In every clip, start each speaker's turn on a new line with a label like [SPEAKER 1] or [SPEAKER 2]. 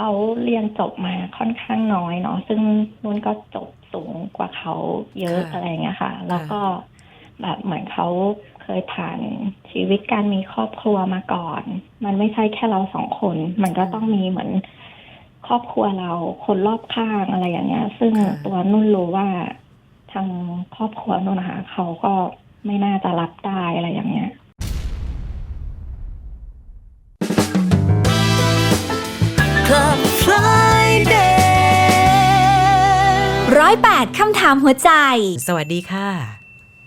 [SPEAKER 1] เขาเรียนจบมาค่อนข้างน้อยเนาะซึ่งนุ่นก็จบสูงกว่าเขาเยอะ
[SPEAKER 2] ค่ะ
[SPEAKER 1] อะไรอย่างเงี้ยค่ะ แล้วก็แบบเหมือนเขาเคยผ่านชีวิตการมีครอบครัวมาก่อน มันไม่ใช่แค่เราสองคน มันก็ต้องมีเหมือนครอบครัวเราคนรอบข้างอะไรอย่างเงี้ย ซึ่ง
[SPEAKER 2] ค่ะ
[SPEAKER 1] ตัวนุ่นรู้ว่าทางครอบครัวนุ่นนะคะเขาก็ไม่น่าจะรับได้อะไรอย่างเงี้ย
[SPEAKER 3] Club Friday
[SPEAKER 4] ร้อยแปดคำถามหัวใจ
[SPEAKER 2] สวัสดีค่ะ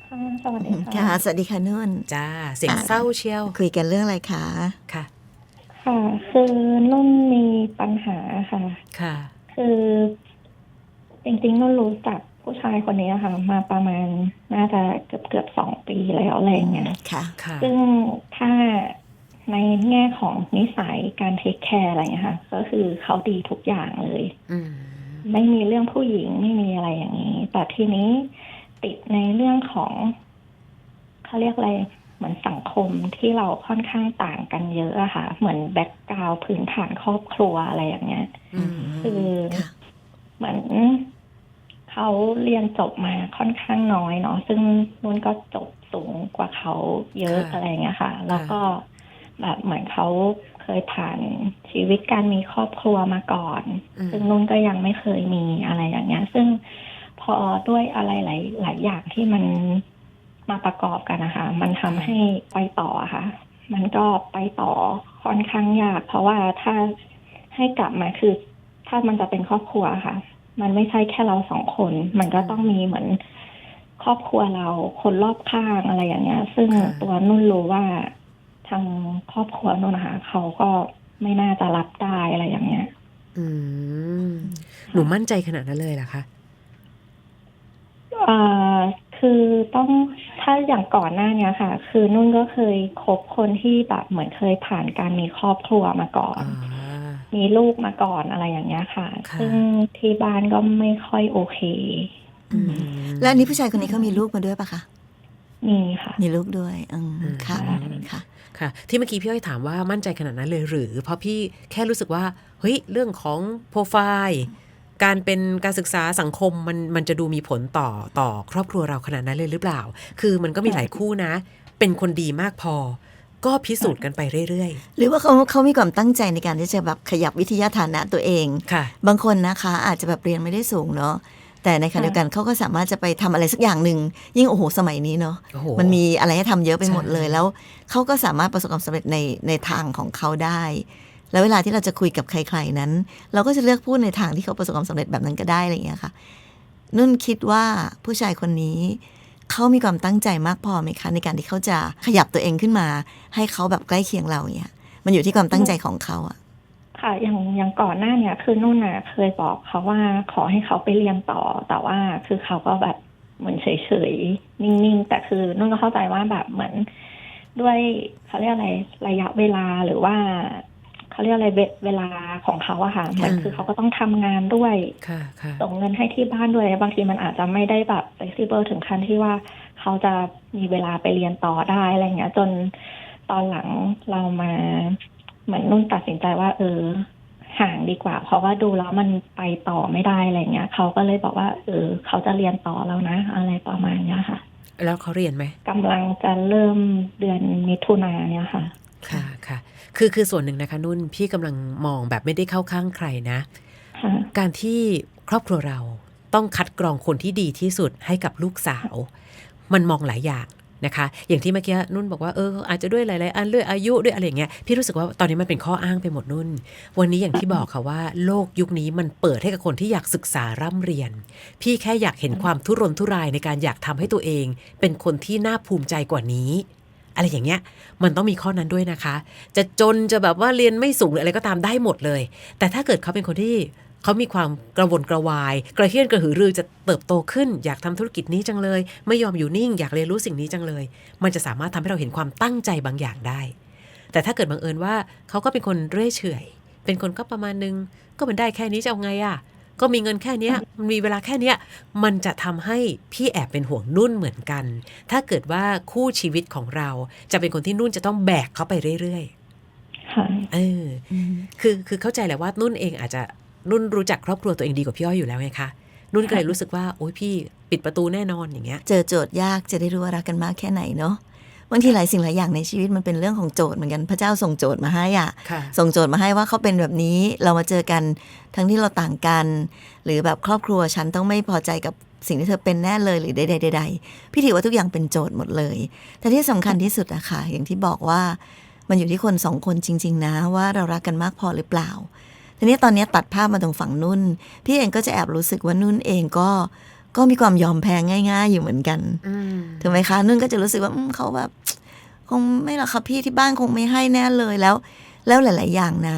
[SPEAKER 1] ค่ะสวัสดี
[SPEAKER 3] ค่ะ
[SPEAKER 1] ค่ะ
[SPEAKER 3] สวัสดีค่ะนุ่น
[SPEAKER 2] จ้า เสียงเศร้าเชียว
[SPEAKER 3] คุยกันเรื่องอะไรคะ
[SPEAKER 2] ค่ะ
[SPEAKER 1] ค่ะ คือนุ่นมีปัญหาค่ะ
[SPEAKER 2] ค่ะ
[SPEAKER 1] คือ จริงๆนุ่นรู้จักผู้ชายคนนี้ค่ะ มาประมาณน่าจะเกือบเกือบๆสองปีแล้วอะไรอย่างเงี้ย
[SPEAKER 3] ค่ะ
[SPEAKER 2] ค่ะ
[SPEAKER 1] ซึ่งถ้า ในแง่ของนิสัยการเทคแคร์อะไรอย่างเงี้ยค่ะ ก็คือเขาดีทุกอย่างเลย
[SPEAKER 2] อืม
[SPEAKER 1] ไม่มีเรื่องผู้หญิงไม่มีอะไรอย่างนี้ แต่ทีนี้ติดในเรื่องของเขาเรียกอะไรเหมือนสังคมที่เราค่อนข้างต่างกันเยอะอะค่ะ เหมือนแบ็กกราวพื้นฐานครอบครัวอะไรอย่างเงี้ย
[SPEAKER 2] อืม
[SPEAKER 1] คือ
[SPEAKER 3] ค่ะ
[SPEAKER 1] เหมือนเขาเรียนจบมาค่อนข้างน้อยเนาะซึ่งนุ่นก็จบสูงกว่าเขาเยอะ
[SPEAKER 2] ค่ะ
[SPEAKER 1] อะไรอย่างเงี้ยค่ะ แล้วก็ แบบเหมือนเขาเคยผ่านชีวิตการมีครอบครัวมาก่อน
[SPEAKER 2] อืม
[SPEAKER 1] ซึ่งนุ่นก็ยังไม่เคยมีอะไรอย่างเงี้ย ซึ่งพอด้วยอะไรหลายหลายอย่างที่มันมาประกอบกันนะคะมันทำให้ไปต่ออะค่ะ มันก็ไปต่อค่อนข้างยาก เพราะว่าถ้าให้กลับมาคือ ถ้ามันจะเป็นครอบครัวค่ะ มันไม่ใช่แค่เราสองคน มันก็ต้องมีเหมือนครอบครัวเราคนรอบข้างอะไรอย่างเงี้ย ซึ่ง
[SPEAKER 2] ค่ะ
[SPEAKER 1] ตัวนุ่นรู้ว่า ทางครอบครัวนุ่นนะคะเขาก็ไม่น่าจะรับได้อะไรอย่างเงี้ย
[SPEAKER 2] อืม หนูมั่นใจขนาดนั้นเลยเหรอคะ
[SPEAKER 1] เอ่อคือต้องถ้าอย่างก่อนหน้าเนี้ยค่ะ คือนุ่นก็เคยคบคนที่แบบเหมือนเคยผ่านการมีครอบครัวมาก่อน
[SPEAKER 2] อ่า
[SPEAKER 1] มีลูกมาก่อนอะไรอย่างเงี้ยค่ะ
[SPEAKER 2] ค่ะ
[SPEAKER 1] ซึ่งที่บ้านก็ไม่ค่อยโอเค
[SPEAKER 2] อืม
[SPEAKER 3] แล้วอันนี้ผู้ชายคนนี้เขามีลูกมาด้วยปะคะ
[SPEAKER 1] มีค่ะ
[SPEAKER 3] มีลูกด้วย อืม
[SPEAKER 2] อืม
[SPEAKER 3] ค่ะ
[SPEAKER 1] ใช่
[SPEAKER 3] ค่ะ
[SPEAKER 2] ค่ะ ที่เมื่อกี้พี่อ้อยถามว่ามั่นใจขนาดนั้นเลยหรือ เพราะพี่แค่รู้สึกว่าเฮ้ยเรื่องของโปรไฟล์การเป็นการศึกษาสังคมมันมันจะดูมีผลต่อต่อครอบครัวเราขนาดนั้นเลยหรือเปล่า คือมันก็มีหลายคู่นะ เป็นคนดีมากพอ ก็พิสูจน์กันไปเรื่อย
[SPEAKER 3] หรือว่าเขาเขามีความตั้งใจในการที่จะแบบขยับวิทยาฐานะตัวเอง
[SPEAKER 2] ๆค่ะ
[SPEAKER 3] บางคนนะคะอาจจะแบบเรียนไม่ได้สูงเนาะ แต่ในขณะเดียวกันเขาก็สามารถจะไปทำอะไรสักอย่างหนึ่งยิ่งโอ้โหสมัยนี้เนาะ
[SPEAKER 2] โอ้โห
[SPEAKER 3] มันมีอะไรให้ทำเยอะไปหมดเลย
[SPEAKER 2] ใช่
[SPEAKER 3] แล้วเขาก็สามารถประสบความสำเร็จในในทางของเขาได้ แล้วเวลาที่เราจะคุยกับใคร ๆนั้น เราก็จะเลือกพูดในทางที่เขาประสบความสำเร็จแบบนั้นก็ได้อะไรอย่างเงี้ยค่ะนุ่นคิดว่าผู้ชายคนนี้เขามีความตั้งใจมากพอไหมคะ ในการที่เขาจะขยับตัวเองขึ้นมา ให้เขาแบบใกล้เคียงเราเนี่ยมันอยู่ที่ความตั้งใจของเขาอะ
[SPEAKER 1] ค่ะอย่างอย่างก่อนหน้าเนี่ยคือนุ่นน่ะเคยบอกเขาว่าขอให้เขาไปเรียนต่อ แต่ว่าคือเขาก็แบบเหมือนเฉยๆนิ่งๆแต่คือนุ่นก็เข้าใจว่าแบบเหมือนด้วยเขาเรียกอะไรระยะเวลาหรือว่าเขาเรียกอะไรเวเวลาของเขาอะค่ะเหมือนคือเขาก็ต้องทำงานด้วย
[SPEAKER 2] ค่ะค่ะ
[SPEAKER 1] ส่งเงินให้ที่บ้านด้วยบางทีมันอาจจะไม่ได้แบบ flexible ถึงขั้นที่ว่าเขาจะมีเวลาไปเรียนต่อได้อะไรเงี้ย จนตอนหลังเรามา เหมือนนุ่นตัดสินใจว่า เออ ห่างดีกว่า เพราะว่าดูแล้วมันไปต่อไม่ได้อะไรเงี้ยเขาก็เลยบอกว่า เออ เขาจะเรียนต่อแล้วนะ อะไรประมาณเนี้ยค่ะ
[SPEAKER 2] แล้วเขาเรียนไหม
[SPEAKER 1] กำลังจะเริ่มเดือนมิถุนาเนี่ยค่ะ
[SPEAKER 2] ค่ะค่ะ คือคือส่วนหนึ่งนะคะ นุ่นพี่กำลังมองแบบไม่ได้เข้าข้างใครนะ
[SPEAKER 1] ค่ะ
[SPEAKER 2] การที่ครอบครัวเราต้องคัดกรองคนที่ดีที่สุดให้กับลูกสาว มันมองหลายอย่าง นะคะ อย่างที่เมื่อกี้นุ่นบอกว่าเอออาจจะด้วยหลายๆอันด้วยอายุด้วยอะไรอย่างเงี้ยพี่รู้สึกว่าตอนนี้มันเป็นข้ออ้างไปหมดนุ่น วันนี้อย่างที่บอกค่ะว่า โลกยุคนี้มันเปิดให้กับคนที่อยากศึกษาร่ำเรียน พี่แค่อยากเห็นความทุรนทุรายในการอยากทำให้ตัวเอง เป็นคนที่น่าภูมิใจกว่านี้อะไรอย่างเงี้ยมันต้องมีข้อนั้นด้วยนะคะ จะจนจะแบบว่าเรียนไม่สูงหรืออะไรก็ตามได้หมดเลย แต่ถ้าเกิดเขาเป็นคนที่ เขามีความกระวนกระวาย กระเฮี้ยนกระหือรือจะเติบโตขึ้น อยากทำธุรกิจนี้จังเลย ไม่ยอมอยู่นิ่ง อยากเรียนรู้สิ่งนี้จังเลย มันจะสามารถทำให้เราเห็นความตั้งใจบางอย่างได้ แต่ถ้าเกิดบังเอิญว่าเขาก็เป็นคนเรื่อยเฉอย เป็นคนก็ประมาณนึง ก็มันได้แค่นี้จะเอาไงอะก็มีเงินแค่เนี้ยมันมีเวลาแค่เนี้ยมันจะทำให้พี่แอบเป็นห่วงนุ่นเหมือนกัน ถ้าเกิดว่าคู่ชีวิตของเราจะเป็นคนที่นุ่นจะต้องแบกเขาไปเรื่อย
[SPEAKER 1] คค่ะ
[SPEAKER 2] เออคือคือเข้าใจแหละว่านุ่นเองอาจจะ นุ่นรู้จักครอบครัวตัวเองดีกว่าพี่อ้อยอยู่แล้วไงคะนุ่นก็เลยรู้สึกว่าโอ๊ยพี่ปิดประตูแน่นอนอย่างเงี้ย
[SPEAKER 3] เจอโจทย์ยากจะได้รู้ว่ารักกันมากแค่ไหนเนาะบางทีหลายสิ่งหลายอย่างในชีวิตมันเป็นเรื่องของโจทย์เหมือนกันพระเจ้าส่งโจทย์มาให้อะ
[SPEAKER 2] ค่ะ
[SPEAKER 3] ส่งโจทย์มาให้ว่าเขาเป็นแบบนี้เรามาเจอกันทั้งที่เราต่างกัน หรือแบบครอบครัวฉันต้องไม่พอใจกับสิ่งที่เธอเป็นแน่เลยหรือใดๆใดๆพี่ถือว่าทุกอย่างเป็นโจทย์หมดเลย แต่ที่สำคัญที่สุดอะค่ะอย่างที่บอกว่ามันอยู่ที่คนสองคนจริง ๆ นะว่าเรารักกันมากพอหรือเปล่า ทีนี้ตอนนี้ตัดภาพมาตรงฝั่งนุ่น พี่เองก็จะแอบรู้สึกว่านุ่นเองก็ก็มีความยอมแพ้ง่าย ๆ อยู่เหมือนกัน
[SPEAKER 2] อืม
[SPEAKER 3] ถูกไหมคะ นุ่นก็จะรู้สึกว่าอืมเขาแบบ คงไม่หรอกครับพี่ที่บ้านคงไม่ให้แน่เลยแล้ว แล้วหลาย ๆ อย่างนะ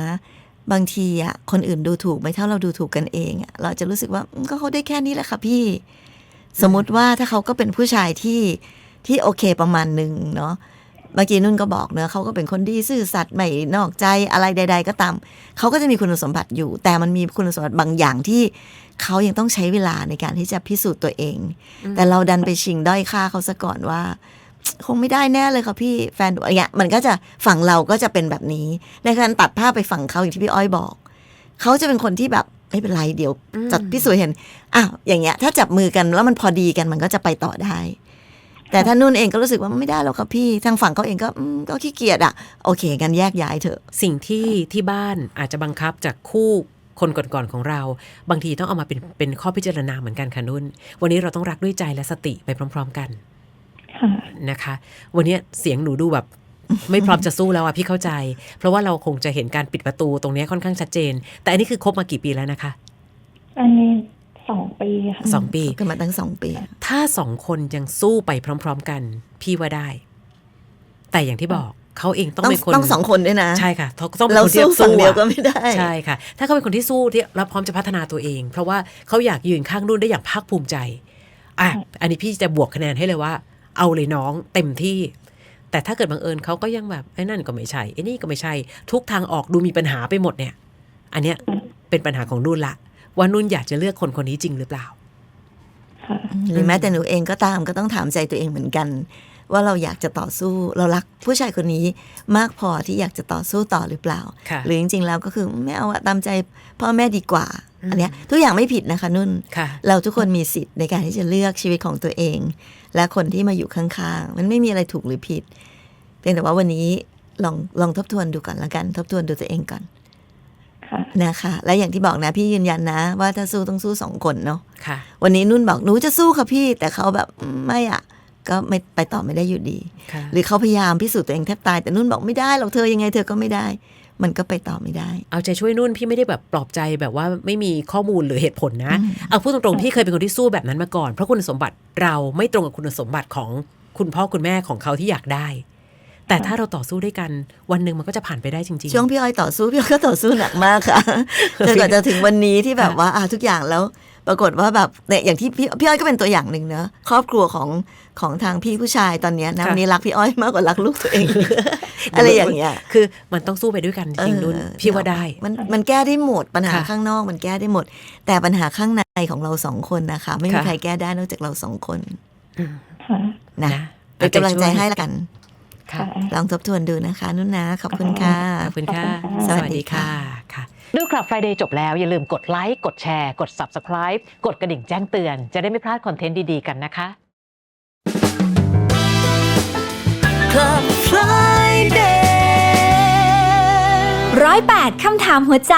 [SPEAKER 3] บางทีอะคนอื่นดูถูกไม่เท่าเราดูถูกกันเองอะเราจะรู้สึกว่าอืมก็เขาได้แค่นี้แหละค่ะพี่ สมมุติว่าถ้าเขาก็เป็นผู้ชายที่ที่โอเคประมาณหนึ่งเนาะ เมื่อกี้นุ่นก็บอกเนอะเขาก็เป็นคนดีซื่อสัตย์ไม่นอกใจอะไรใด ๆ ก็ตามเขาก็จะมีคุณสมบัติอยู่ แต่มันมีคุณสมบัติบางอย่างที่เขายังต้องใช้เวลาในการที่จะพิสูจน์ตัวเอง แต่เราดันไปชิงด้อยค่าเขาซะก่อนว่า คงไม่ได้แน่เลยค่ะพี่แฟนดูอะไรเงี้ยมันก็จะฝั่งเราก็จะเป็นแบบนี้ ในการตัดภาพไปฝั่งเขาอย่างที่พี่อ้อยบอกเขาจะเป็นคนที่แบบไม่เป็นไรเดี๋ยว
[SPEAKER 2] อืม
[SPEAKER 3] จัดพี่สวยเห็นอ้าวอย่างเงี้ย ถ้าจับมือกันแล้วมันพอดีกันมันก็จะไปต่อได้ แต่ถ้านุ่นเองก็รู้สึกว่าไม่ได้หรอกครับพี่ทางฝั่งเขาเองก็อืมก็ขี้เกียจอะโอเคกันแยกย้ายเถอะ
[SPEAKER 2] สิ่งที่ที่บ้านอาจจะบังคับจากคู่คนก่อนๆของเรา บางทีต้องเอามาเป็นเป็นข้อพิจารณาเหมือนกันค่ะนุ่น วันนี้เราต้องรักด้วยใจและสติไปพร้อม ๆกัน
[SPEAKER 1] ค่ะ
[SPEAKER 2] นะคะ วันนี้เสียงหนูดูแบบไม่พร้อมจะสู้แล้วอะพี่เข้าใจ เพราะว่าเราคงจะเห็นการปิดประตูตรงเนี้ยค่อนข้างชัดเจน แต่อันนี้คือคบมากี่ปีแล้วนะคะ
[SPEAKER 1] อันนี้ สองปีค่ะ
[SPEAKER 2] สองปี
[SPEAKER 3] กันมาตั้งสองปี
[SPEAKER 2] ถ้าสองคนยังสู้ไปพร้อม ๆกัน พี่ว่าได้ แต่อย่างที่บอกเขาเองต้อง
[SPEAKER 3] ต้อง
[SPEAKER 2] เป็นคน
[SPEAKER 3] ต้องสองคนด้วยนะ
[SPEAKER 2] ใช่ค่ะเขาต้องเป็น
[SPEAKER 3] เรา
[SPEAKER 2] คนที่
[SPEAKER 3] สู้ฝั่งเดียว
[SPEAKER 2] อะ
[SPEAKER 3] ก็ไม่ได้
[SPEAKER 2] ใช่ค่ะ ถ้าเขาเป็นคนที่สู้ที่รับพร้อมจะพัฒนาตัวเอง เพราะว่าเขาอยากยืนข้างนุ่นได้อย่างภาคภูมิใจอะอันนี้พี่จะบวกคะแนนให้เลยว่า เอาเลยน้องเต็มที่ แต่ถ้าเกิดบังเอิญเขาก็ยังแบบไอ้นั่นก็ไม่ใช่ไอ้นี่ก็ไม่ใช่ ทุกทางออกดูมีปัญหาไปหมดเนี่ย อันเนี้ยเป็นปัญหาของนุ่นละ ว่านุ่นอยากจะเลือกคนคนนี้จริงหรือเปล่า
[SPEAKER 1] ค่ะ
[SPEAKER 3] หรือแม้แต่หนูเองก็ตามก็ต้องถามใจตัวเองเหมือนกัน ว่าเราอยากจะต่อสู้เรารักผู้ชายคนนี้มากพอที่อยากจะต่อสู้ต่อหรือเปล่า
[SPEAKER 2] ค่ะ
[SPEAKER 3] หรือจริงๆแล้วก็คือไม่เอาอะตามใจพ่อแม่ดีกว่า
[SPEAKER 2] อืม
[SPEAKER 3] อันเนี้ยทุกอย่างไม่ผิดนะคะนุ่น
[SPEAKER 2] ค่ะ
[SPEAKER 3] เราทุกคนมีสิทธิ์ในการที่จะเลือกชีวิตของตัวเอง และคนที่มาอยู่ข้างๆ มันไม่มีอะไรถูกหรือผิด เพียงแต่ว่าวันนี้ลองลองทบทวนดูก่อนละกัน ทบทวนดูตัวเองก่อน
[SPEAKER 1] ค่ะ
[SPEAKER 3] นะคะ และอย่างที่บอกนะพี่ยืนยันนะ ว่าถ้าสู้ต้องสู้สองคนเนาะ
[SPEAKER 2] ค่ะ
[SPEAKER 3] วันนี้นุ่นบอกหนูจะสู้ค่ะพี่ แต่เขาแบบอืมไม่อะก็ไม่ไปต่อไม่ได้อยู่ดี
[SPEAKER 2] ค่ะ
[SPEAKER 3] หรือเขาพยายามพิสูจน์ตัวเองแทบตายแต่นุ่นบอกไม่ได้หรอกเธอยังไงเธอก็ไม่ได้ มันก็ไปต่อไม่ได้
[SPEAKER 2] เอาใจช่วยนุ่นพี่ไม่ได้แบบปลอบใจแบบว่าไม่มีข้อมูลหรือเหตุผลนะ เอาพูดตรงๆพี่เคยเป็นคนที่สู้แบบนั้นมาก่อนเพราะคุณสมบัติเราไม่ตรงกับคุณสมบัติของคุณพ่อคุณแม่ของเขาที่อยากได้ แต่ถ้าเราต่อสู้ด้วยกัน วันหนึ่งมันก็จะผ่านไปได้จริงๆ
[SPEAKER 3] ช่วงพี่อ้อยต่อสู้พี่อ้อยก็ต่อสู้หนักมากค่ะจนกว่าจะถึงวันนี้ที่แบบว่าอะทุกอย่างแล้ว ปรากฏว่าแบบเนี่ยอย่างที่พี่พี่อ้อยก็เป็นตัวอย่างหนึ่งเนอะครอบครัวของของทางพี่ผู้ชายตอนเนี้ยนะ
[SPEAKER 2] ค่ะ
[SPEAKER 3] วันนี้รักพี่อ้อยมากกว่ารักลูกตัวเองอะไรอย่างเงี้ย
[SPEAKER 2] คือมันต้องสู้ไปด้วยกันจริงๆนุ่น
[SPEAKER 3] เออ
[SPEAKER 2] พี่ว่าได้
[SPEAKER 3] มันมันแก้ได้หมดปัญหา
[SPEAKER 2] ค่ะ
[SPEAKER 3] ข้างนอกมันแก้ได้หมด แต่ปัญหาข้างในของเราสองคนนะคะ ไม่มี
[SPEAKER 2] ค่ะ
[SPEAKER 3] ใครแก้ได้นอกจากเราสองคน
[SPEAKER 2] อืม
[SPEAKER 1] ค่ะ
[SPEAKER 3] นะ
[SPEAKER 2] นะ
[SPEAKER 3] เป็นกำลังใจให้ละกัน
[SPEAKER 2] ค่ะ
[SPEAKER 1] ค่ะ
[SPEAKER 3] ลองทบทวนดูนะคะนุ่นนะขอบคุณค่ะ
[SPEAKER 2] ขอบคุณค่ะ
[SPEAKER 1] ขอบคุณค่ะ
[SPEAKER 2] สวัสดีค่ะค่ะ
[SPEAKER 4] ดูคลับ Friday จบแล้ว อย่าลืมกดไลค์ กดแชร์ กด Subscribe กดกระดิ่งแจ้งเตือน จะได้ไม่พลาดคอนเทนต์ดี ๆ กันนะคะ
[SPEAKER 3] Club Friday
[SPEAKER 5] ร้อยแปดคำถามหัวใจ